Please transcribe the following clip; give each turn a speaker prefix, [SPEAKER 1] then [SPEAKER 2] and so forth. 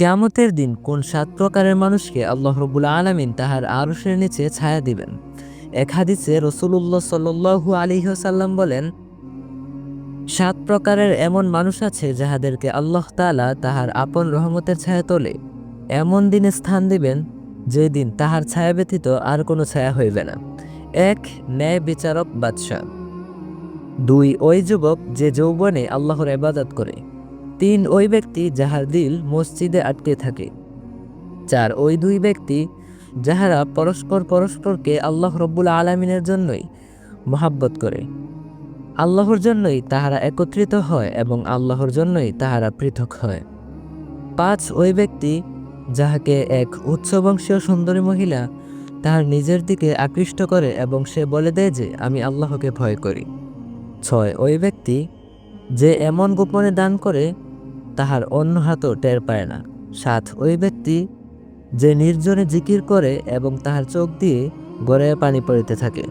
[SPEAKER 1] কেয়ামতের দিন কোন সাত প্রকারের মানুষকে আল্লাহ রবুল আলমিন তাহার আরশের নিচে ছায়া দিবেন? এক হাদিসে রসুল্লাহ সাল্লু আলিহাসাল্লাম বলেন, সাত প্রকারের এমন মানুষ আছে যাহাদেরকে আল্লাহ তালা তাহার আপন রহমতের ছায়া তোলে। এমন দিনে স্থান দিবেন যে দিন তাহার ছায়া ব্যতীত আর কোনো ছায়া হইবে না। এক, ন্যায় বিচারক বাদশাহ। দুই, ওই যুবক যে যৌবনে আল্লাহর ইবাদত করে। তিন ওই ব্যক্তি যাহার দিল মসজিদে আটকে থাকে। চার ওই দুই ব্যক্তি যাহারা পরস্পর পরস্পরকে আল্লাহ রব্বুল আলমিনের জন্যই মহাব্বত করে। আল্লাহর জন্যই তাহারা একত্রিত হয় এবং আল্লাহর জন্যই তাহারা পৃথক হয়। পাঁচ ওই ব্যক্তি যাহাকে এক উচ্চবংশীয় সুন্দরী মহিলা তাহার নিজের দিকে আকৃষ্ট করে এবং সে বলে দেয় যে, আমি আল্লাহকে ভয় করি। ছয় ওই ব্যক্তি যে এমন গোপনে দান করে তাহার অন্য হাতও টের পায় না। সাত ওই ব্যক্তি যে নির্জনে জিকির করে এবং তাহার চোখ দিয়ে গড়ে পানি পড়িতে থাকে।